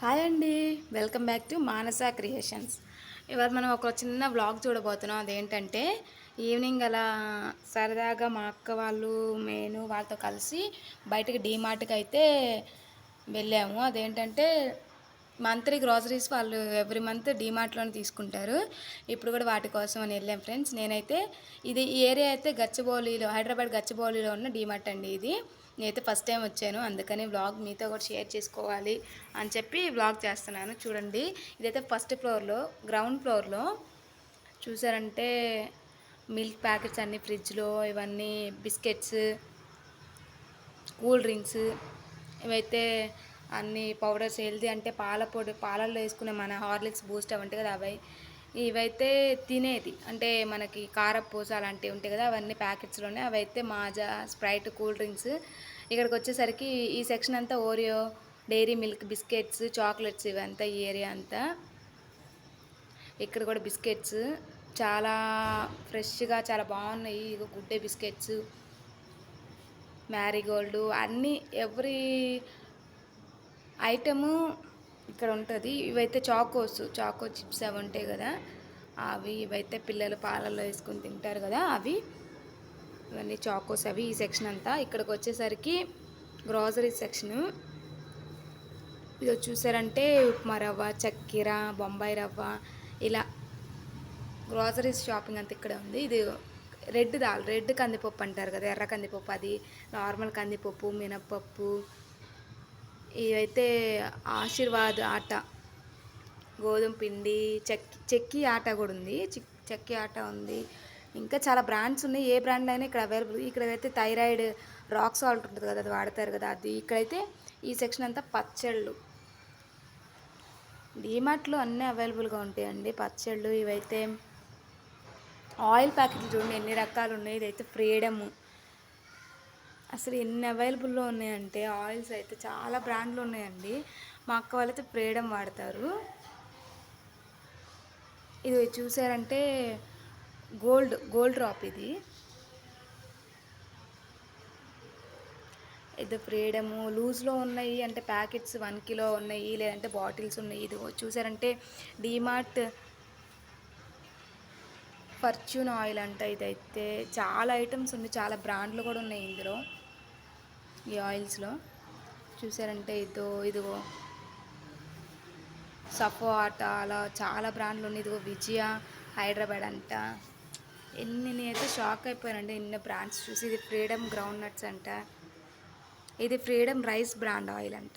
Hi అండి. Welcome back to Manasa Creations. ఇవాళ మనం ఒక చిన్న వ్లాగ్ చూడబోతున్నాం. అదేంటంటే ఈవినింగ్ అలా సరదాగా మా అక్క వాళ్ళు నేను వాళ్ళతో కలిసి బయటకి డీమార్ట్కి అయితే వెళ్ళాము. అదేంటంటే మంత్లీ గ్రాసరీస్ వాళ్ళు ఎవ్రీ మంత్ డీమార్ట్లోనే తీసుకుంటారు. ఇప్పుడు కూడా వాటి కోసం అని వెళ్ళాం ఫ్రెండ్స్ నేనైతే ఇది ఈ ఏరియా అయితే గచ్చిబౌలిలో హైదరాబాద్ గచ్చిబౌలిలో ఉన్న డీమార్ట్ అండి ఇది. నేనైతే ఫస్ట్ టైం వచ్చాను. అందుకని వ్లాగ్ మీతో కూడా షేర్ చేసుకోవాలి అని చెప్పి వ్లాగ్ చేస్తున్నాను. చూడండి ఇదైతే ఫస్ట్ ఫ్లోర్లో గ్రౌండ్ ఫ్లోర్లో చూసారంటే మిల్క్ ప్యాకెట్స్ అన్ని ఫ్రిడ్జ్లో ఇవన్నీ బిస్కెట్స్ కూల్ డ్రింక్స్ ఇవైతే అన్ని పౌడర్స్ హెల్దీ అంటే పాల పొడి పాలల్లో వేసుకునే మన హార్లిక్స్ బూస్ట్ అవి ఉంటాయి కదా అవి. ఇవైతే తినేది. అంటే మనకి కారపూస అలాంటివి ఉంటాయి కదా అవన్నీ ప్యాకెట్స్లోనే అవైతే మాజా స్ప్రైట్ కూల్ డ్రింక్స్. ఇక్కడికి వచ్చేసరికి ఈ సెక్షన్ అంతా Oreo Dairy Milk biscuits chocolates ఇవంతా ఈ ఏరియా అంతా. ఇక్కడ కూడా బిస్కెట్స్. చాలా ఫ్రెష్గా చాలా బాగున్నాయి. ఇగో గుడ్డే బిస్కెట్స్ మ్యారీగోల్డ్ అన్నీ. ఎవ్రీ ఐటము ఇక్కడ ఉంటుంది. ఇవైతే చాకోస్ చాకో చిప్స్ అవి ఉంటాయి కదా. అవి ఇవైతే పిల్లలు పాలల్లో వేసుకొని తింటారు కదా అవి. ఇవన్నీ చాకోస్ అవి ఈ సెక్షన్ అంతా. ఇక్కడికి వచ్చేసరికి గ్రాసరీ సెక్షను. ఇది చూసారంటే ఉప్మా రవ్వ చక్కెర బొంబాయి రవ్వ ఇలా గ్రాసరీస్ షాపింగ్ అంతా ఇక్కడ ఉంది. ఇది రెడ్ దాల్ రెడ్ కందిపప్పు అంటారు కదా ఎర్ర కందిపప్పు అది నార్మల్ కందిపప్పు మినప్పప్పు ఇవైతే ఆశీర్వాద్ ఆట. గోధుమ పిండి చెక్ చెక్కి ఆట కూడా ఉంది. చిక్ చెక్కి ఆట ఉంది. ఇంకా చాలా బ్రాండ్స్ ఉన్నాయి. ఏ బ్రాండ్ అయినా ఇక్కడ అవైలబుల్. ఇక్కడ అయితే థైరాయిడ్ రాక్ సాల్ట్ ఉంటుంది కదా అది వాడతారు కదా అది. ఇక్కడైతే ఈ సెక్షన్ అంతా పచ్చళ్ళు. డీమార్ట్లో అన్నీ అవైలబుల్గా ఉంటాయండి పచ్చళ్ళు. ఇవైతే ఆయిల్ ప్యాకెట్లు చూడండి ఎన్ని రకాలు ఉన్నాయి. ఇదైతే ఫ్రీడమ్. అసలు ఎన్ని అవైలబుల్లో ఉన్నాయంటే ఆయిల్స్ అయితే చాలా బ్రాండ్లు ఉన్నాయండి. మా అక్క వాళ్ళైతే ఫ్రీడమ్ వాడతారు. ఇది చూసారంటే గోల్డ్ గోల్డ్ డ్రాప్ ఇది. ఇది ఫ్రీడము. లూజ్లో ఉన్నాయి అంటే ప్యాకెట్స్ వన్ కిలో ఉన్నాయి లేదంటే బాటిల్స్ ఉన్నాయి. ఇది చూసారంటే డీమార్ట్ ఫర్చ్యూన్ ఆయిల్ అంట ఇదైతే. చాలా ఐటమ్స్ ఉన్నాయి చాలా బ్రాండ్లు కూడా ఉన్నాయి ఇందులో. ఈ ఆయిల్స్లో. చూసారంటే ఇదో ఇదిగో. సఫో ఆట అలా చాలా బ్రాండ్లు ఉన్నాయి. ఇదిగో విజయ హైదరాబాద్ అంట. ఎన్ని నేనైతే షాక్ అయిపోయానండి. ఎన్నో బ్రాండ్స్ చూసి. ఇది ఫ్రీడమ్ గ్రౌండ్ నట్స్ అంట. ఇది ఫ్రీడమ్ రైస్ బ్రాండ్ ఆయిల్ అంట.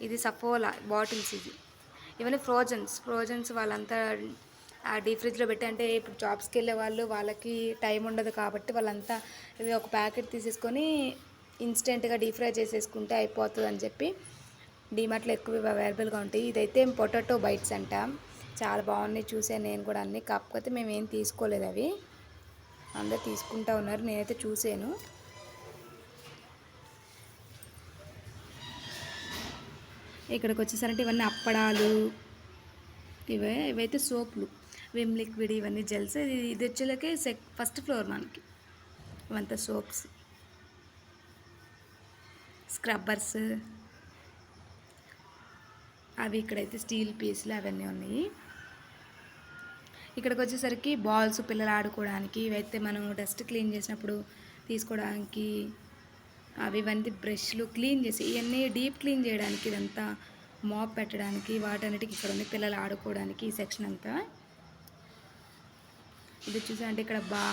ఇది సపోలా బాటిల్స్ ఇది. ఇవన్నీ ఫ్రోజన్స్. ఫ్రోజన్స్ వాళ్ళంతా ఆ డీ ఫ్రిడ్జ్లో పెట్టి అంటే ఇప్పుడు జాబ్స్కి వెళ్ళే వాళ్ళు వాళ్ళకి టైం ఉండదు కాబట్టి వాళ్ళంతా ఇది ఒక ప్యాకెట్ తీసేసుకొని ఇన్స్టెంట్గా డీప్ ఫ్రై చేసేసుకుంటే అయిపోతుంది అని చెప్పి డీమార్ట్లో ఎక్కువ అవైలబుల్గా ఉంటాయి. ఇదైతే పొటాటో బైట్స్ అంట. చాలా బాగున్నాయి. చూసాను నేను కూడా అన్నీ. కాకపోతే మేము ఏం తీసుకోలేదు అవి. అందరు తీసుకుంటా ఉన్నారు. నేనైతే చూసాను ఇక్కడికి వచ్చేసరికి ఇవన్నీ అప్పడాలు ఇవే ఇవైతే సోపులు విమ్ లిక్విడ్ ఇవన్నీ జెల్స్. ఇది ఇది వచ్చేలకే సెక్ ఫస్ట్ ఫ్లోర్ మనకి. ఇవంతా సోప్స్. స్క్రబ్బర్స్. అవి ఇక్కడైతే స్టీల్ పీసులు అవన్నీ ఉన్నాయి. ఇక్కడికి వచ్చేసరికి బాల్స్ పిల్లలు ఆడుకోవడానికి ఇవైతే మనం డస్ట్ క్లీన్ చేసినప్పుడు తీసుకోవడానికి అవి ఇవన్నీ బ్రష్లు క్లీన్ చేసి ఇవన్నీ డీప్ క్లీన్ చేయడానికి ఇదంతా మాప్ పెట్టడానికి వాటన్నిటికి ఇక్కడ ఉంది పిల్లలు ఆడుకోవడానికి ఈ సెక్షన్ అంతా. ఇది చూసారంటే ఇక్కడ బా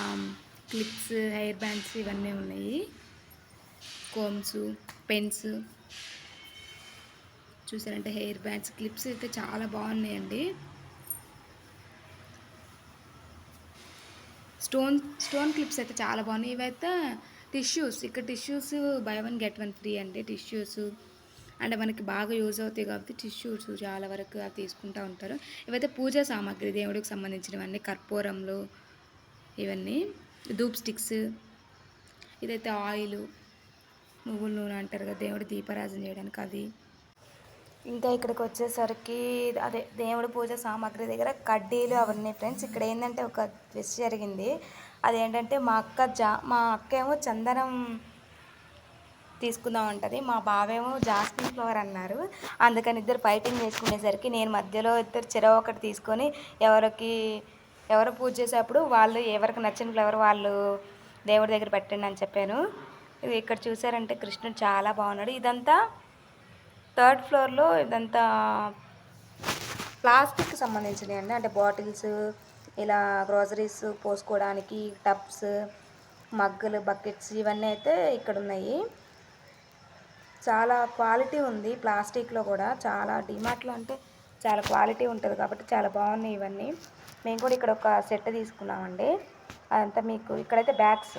క్లిప్స్ హెయిర్ బ్యాండ్స్ ఇవన్నీ ఉన్నాయి. Combs pens. చూసారంటే హెయిర్ బ్యాండ్స్ క్లిప్స్ అయితే చాలా బాగున్నాయండి. స్టోన్ స్టోన్ క్లిప్స్ అయితే చాలా బాగున్నాయి. ఇవైతే టిష్యూస్ ఇక్కడ tissues buy one get one free అండి టిష్యూస్. అంటే మనకి బాగా యూజ్ అవుతాయి కాబట్టి టిష్యూస్ చాలా వరకు అవి తీసుకుంటూ ఉంటారు. ఇవైతే పూజా సామాగ్రి దేవుడికి సంబంధించినవన్నీ కర్పూరంలో ఇవన్నీ ధూప్ స్టిక్స్. ఇదైతే ఆయిల్ నువ్వుల నూనె అంటారు కదా దేవుడు దీపారాజన చేయడానికి అది. ఇంకా ఇక్కడికి వచ్చేసరికి అదే దేవుడి పూజ సామాగ్రి దగ్గర కడ్డీలు అవన్నీ ఫ్రెండ్స్. ఇక్కడ ఏంటంటే ఒక ట్విస్ట్ జరిగింది. అదేంటంటే మా అక్క జా మా అక్క ఏమో చందనం తీసుకుందాం ఉంటుంది మా బావేమో జాస్మిన్ ఫ్లవర్ అన్నారు. అందుకని ఇద్దరు ఫైటింగ్ చేసుకునేసరికి నేను మధ్యలో ఇద్దరు చెరవ ఒకటి తీసుకొని ఎవరికి ఎవరు పూజ చేసేటప్పుడు వాళ్ళు ఎవరికి నచ్చిన ఫ్లవర్ వాళ్ళు దేవుడి దగ్గర పెట్టండి అని చెప్పాను. ఇక్కడ చూసారంటే కృష్ణుడు చాలా బాగున్నాడు. ఇదంతా థర్డ్ ఫ్లోర్లో ఇదంతా ప్లాస్టిక్ సంబంధించినవి అండి. అంటే బాటిల్స్ ఇలా గ్రోసరీస్ పోసుకోవడానికి టబ్స్ మగ్గులు బకెట్స్ ఇవన్నీ అయితే ఇక్కడ ఉన్నాయి. చాలా క్వాలిటీ ఉంది ప్లాస్టిక్లో కూడా. చాలా డిమార్ట్లో అంటే చాలా క్వాలిటీ ఉంటుంది కాబట్టి చాలా బాగున్నాయి ఇవన్నీ. మేము కూడా ఇక్కడ ఒక సెట్ తీసుకున్నామండి. అదంతా మీకు ఇక్కడైతే బ్యాగ్స్